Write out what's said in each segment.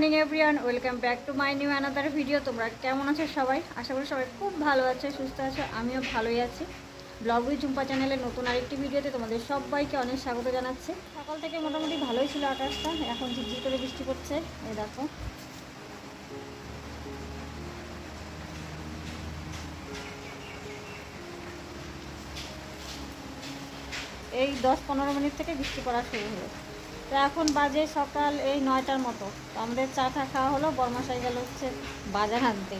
Morning everyone welcome back to my new another video তোমরা কেমন আছো সবাই? আশা করি সবাই খুব ভালো আছে, সুস্থ আছো। আমিও ভালোই আছি। ব্লগ উইথ ঝুম্পা চ্যানেলের নতুন আরেকটি ভিডিওতে তোমাদের সবাইকে অনেক স্বাগত জানাচ্ছি। সকাল থেকে মোটামুটি ভালোই ছিল আকাশটা। এখন ঝিরঝির করে বৃষ্টি পড়ছে। এই দেখো। এই দশ পনেরো মিনিট থেকে বৃষ্টি পড়া শুরু হলো। তো এখন বাজে সকাল এই নয়টার মতো। তো আমাদের চা টা খাওয়া হলো, বর্মাশাই গেল হচ্ছে বাজার আনতে।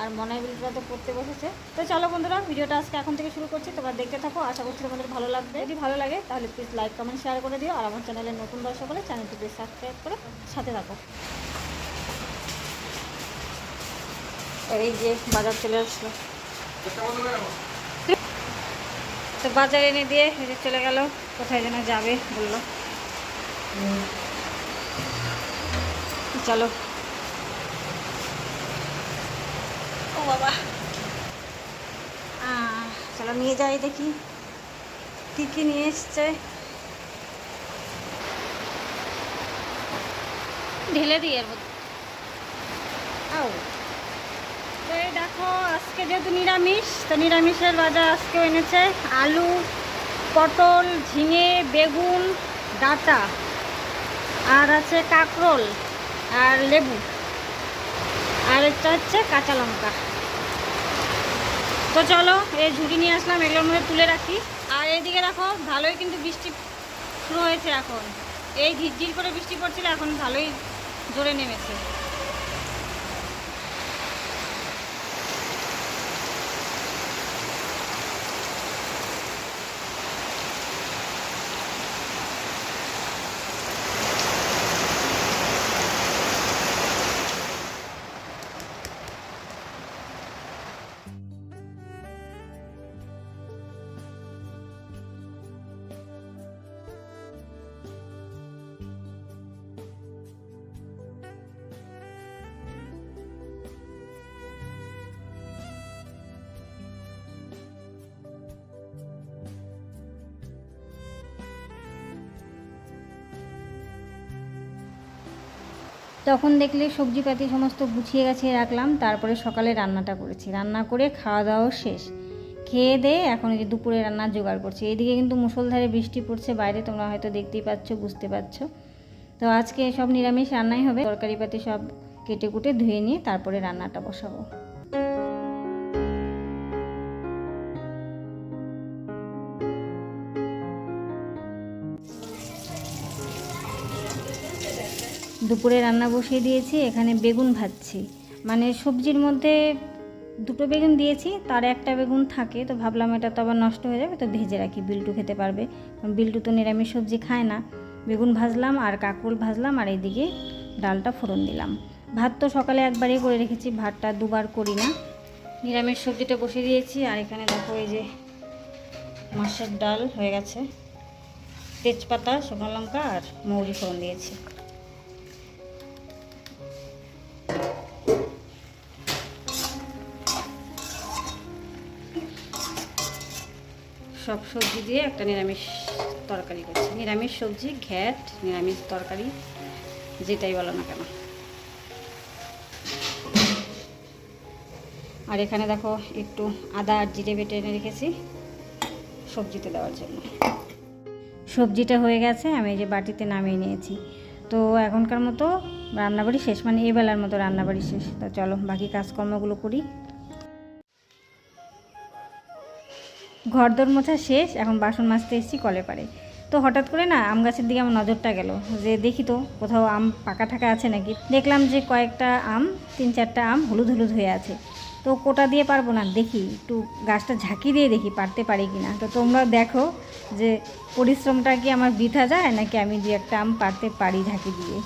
আর মনে বিলটা তো পড়তে বসেছে। তো চলো বন্ধুরা, ভিডিওটা আজকে এখন থেকে শুরু করছি। তোমরা দেখতে থাকো, আশা করছি তোমাদের ভালো লাগবে। যদি ভালো লাগে, তাহলে প্লিজ লাইক কমেন্ট শেয়ার করে দিও। আর আমার চ্যানেলের নতুন দর্শক হলে চ্যানেলটি প্লিজ সাবস্ক্রাইব করে সাথে থাকো। এই যে বাজার চলে আসলো। তো বাজার এনে দিয়ে চলে গেল, কোথায় যেন যাবে বলল। চলো। ও বাবা। চলো নিয়ে যাই দেখি। কি কি নিয়ে এসছে? ঢেলে দিই এর মধ্যে। আও। তো এই দেখো আজকে যেহেতু নিরামিষ তো নিরামিষের বাজার আজকেও এনেছে। আলু পটল ঝিঙে বেগুন ডাঁটা। আর আছে কাঁকরোল আর লেবু। আর একটা হচ্ছে কাঁচা লঙ্কা। তো চলো, এই ঝুড়ি নিয়ে আসলাম, এগুলোর মধ্যে তুলে রাখি। আর এইদিকে দেখো, ভালোই কিন্তু বৃষ্টি শুরু হয়েছে এখন। এই ঝিরঝির করে বৃষ্টি পড়ছিল, এখন ভালোই জোরে নেমেছে। তখন দেখলে সবজিপাতি সমস্ত গুছিয়ে গাছিয়ে রাখলাম, তারপরে সকালে রান্নাটা করেছি। রান্না করে খাওয়া দাওয়াও শেষ। খেয়ে দিয়ে এখন যে দুপুরে রান্না জোগাড় করছি। এদিকে কিন্তু মুসলধারে বৃষ্টি পড়ছে, বাইরে তোমরা হয়তো দেখতেই পাচ্ছ, বুঝতে পারছ তো আজকে সব নিরামিষ রান্নাই হবে। তরকারিপাতি সব কেটে কুটে ধুয়ে নিয়ে তারপরে রান্নাটা বসাবো। দুপুরে রান্না বসিয়ে দিয়েছি, এখানে বেগুন ভাজছি। মানে সবজির মধ্যে দুটো বেগুন দিয়েছি, তার একটা বেগুন থাকে, তো ভাবলাম এটা তো আবার নষ্ট হয়ে যাবে, তো ভেজে রাখি, বিল্টু খেতে পারবে। কারণ বিল্টু তো নিরামিষ সবজি খায় না। বেগুন ভাজলাম আর কাঁকরোল ভাজলাম আর এইদিকে ডালটা ফোড়ন দিলাম। ভাত তো সকালে একবারই করে রেখেছি, ভাতটা দুবার করি না। নিরামিষ সবজিটা বসিয়ে দিয়েছি, আর এখানে দেখো এই যে মাছের ডাল হয়ে গেছে। তেজপাতা, শুকনো লঙ্কা আর মৌরি ফোড়ন দিয়েছি। সব সবজি দিয়ে একটা নিরামিষ তরকারি করছি। নিরামিষ সবজি, ঘ্যাট, নিরামিষ তরকারি, যেটাই বলো না কেন। আর এখানে দেখো একটু আদা আর জিরে বেটে এনে রেখেছি সবজিতে দেওয়ার জন্য। সবজিটা হয়ে গেছে, আমি এই যে বাটিতে নামিয়ে নিয়েছি। তো এখনকার মতো রান্নাবাড়ি শেষ মানে এই বেলার মতো রান্নাবাড়ি শেষ। তো চলো বাকি কাজকর্মগুলো করি। ঘরদোর মোছা শেষ, এখন বাসন মাজতে এসেছি, কলে পারে তো হঠাৎ করে না আম গাছের দিকে আমার নজরটা গেল, যে দেখি তো কোথাও আম পাকা ঠাকা আছে নাকি? দেখলাম যে কয়েকটা আম, তিন চারটা আম হলুদ হলুদ হয়ে আছে। তো কোটা দিয়ে পারব না, দেখি একটু গাছটা ঝাঁকি দিয়ে দেখি পারতে পারি কি না তো তোমরা দেখো যে পরিশ্রমটা কি আমার বৃথা যায়, নাকি আমি দু একটা আম পারতে পারি ঝাঁকি দিয়ে?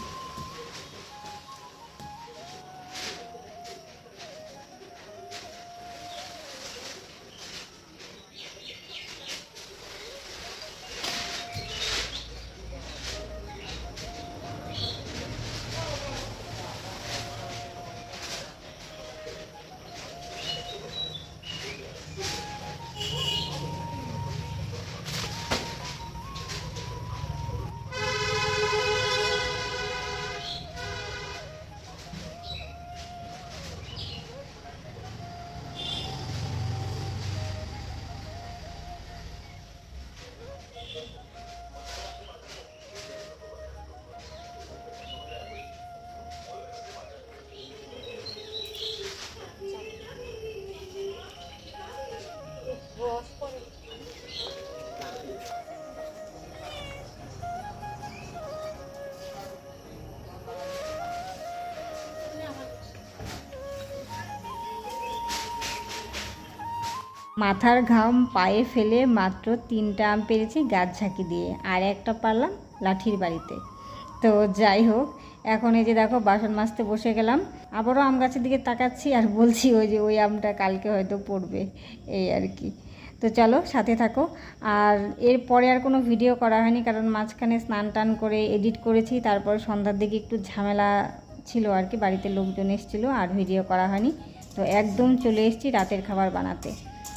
মাথার ঘাম পায়ে ফেলে মাত্র তিনটা আম পেরেছি গাছ ঝাঁকি দিয়ে। আর একটা পারলাম লাঠির বাড়িতে। তো যাই হোক, এখন এই যে দেখো বাসন মাজতে বসে গেলাম। আবারও আম গাছের দিকে তাকাচ্ছি আর বলছি, ওই যে ওই আমটা কালকে হয়তো পড়বে। এই আর কি। তো চলো সাথে থাকো। আর এরপরে আর কোনো ভিডিও করা হয়নি, কারণ মাঝখানে স্নান টান করে এডিট করেছি। তারপরে সন্ধ্যার দিকে একটু ঝামেলা ছিল আর কি, বাড়িতে লোকজন এসেছিল আর ভিডিও করা হয়নি। তো একদম চলে এসেছি রাতের খাবার বানাতে।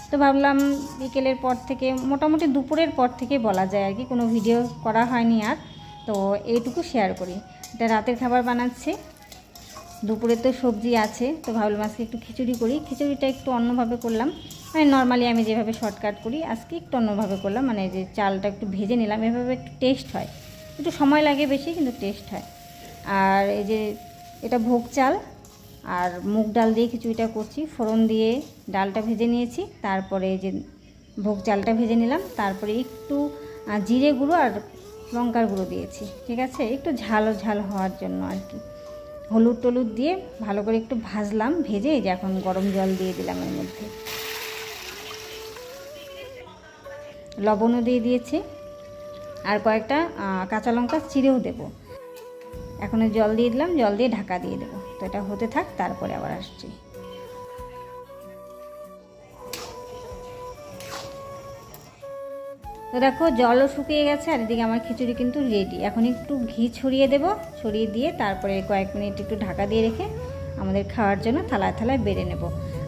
তো ভাবলাম বিকেলের পর থেকে, মোটামুটি দুপুরের পর থেকে বলা যায় আর কি, কোনো ভিডিও করা হয়নি আর। তো এইটুকু শেয়ার করি। এটা রাতের খাবার বানাচ্ছি। দুপুরে তো সবজি আছে, তো ভাবলাম আজকে একটু খিচুড়ি করি। খিচুড়িটা একটু অন্যভাবে করলাম। মানে নর্মালি আমি যেভাবে শর্টকাট করি, আজকে একটু অন্যভাবে করলাম। মানে যে চালটা একটু ভেজে নিলাম, এভাবে একটু টেস্ট হয়। একটু সময় লাগে বেশি, কিন্তু টেস্ট হয়। আর এই যে এটা ভোগ চাল আর মুগ ডাল দিয়ে খিচুড়িটা করছি। ফোড়ন দিয়ে ডালটা ভেজে নিয়েছি। তারপরে যে ভোগ চালটা ভেজে নিলাম। তারপরে একটু জিরে গুঁড়ো আর লঙ্কার গুঁড়ো দিয়েছি। ঠিক আছে? একটু ঝাল ঝাল হওয়ার জন্য আর কি। হলুদ টলুদ দিয়ে ভালো করে একটু ভাজলাম। ভেজে যে এখন গরম জল দিয়ে দিলাম এর মধ্যে। লবণও দিয়ে দিয়েছি। আর কয়েকটা কাঁচা লঙ্কা চিড়েও দেবো। এখন জল দিয়ে দিলাম। জল দিয়ে ঢাকা দিয়ে দেবো। তো এটা হতে থাক, তারপরে আবার আসছি। তো দেখো, জলও শুকিয়ে গেছে, আর এদিকে আমার খিচুড়ি কিন্তু রেডি এখন একটু ঘি ছড়িয়ে দেব, ছড়িয়ে দিয়ে তারপরে কয়েক মিনিট একটু ঢাকা দিয়ে রেখে আমাদের খাওয়ার জন্য থালায় থালায় বেড়ে নেব।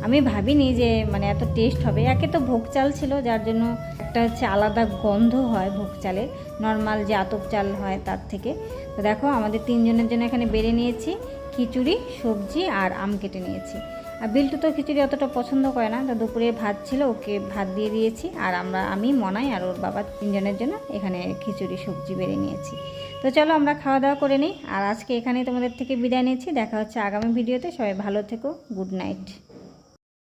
আমি ভাবিনি যে মানে এত টেস্ট হবে। একে তো ভোগ চাল ছিল, যার জন্য একটা হচ্ছে আলাদা গন্ধ হয় ভোগ চালের। নর্মাল যে আতপ চাল হয় তার থেকে। তো দেখো, আমাদের তিনজনের জন্য এখানে বেড়ে নিয়েছি। খিচুড়ি, সবজি আর আম কেটে নিয়েছি। আর বিল্টু তো খিচুড়ি অতটা পছন্দ করে না। তো দুপুরে ভাত ছিল, ওকে ভাত দিয়ে দিয়েছি। আর আমরা, আমি, মনাই আর ওর বাবা তিনজনের জন্য এখানে খিচুড়ি, সবজি বেড়ে নিয়েছি। তো চলো আমরা খাওয়া দাওয়া করে নিই। আর আজকে এখানেই তোমাদের থেকে বিদায় নিয়েছি দেখা হচ্ছে আগামী ভিডিওতে। সবাই ভালো থেকো। Good night.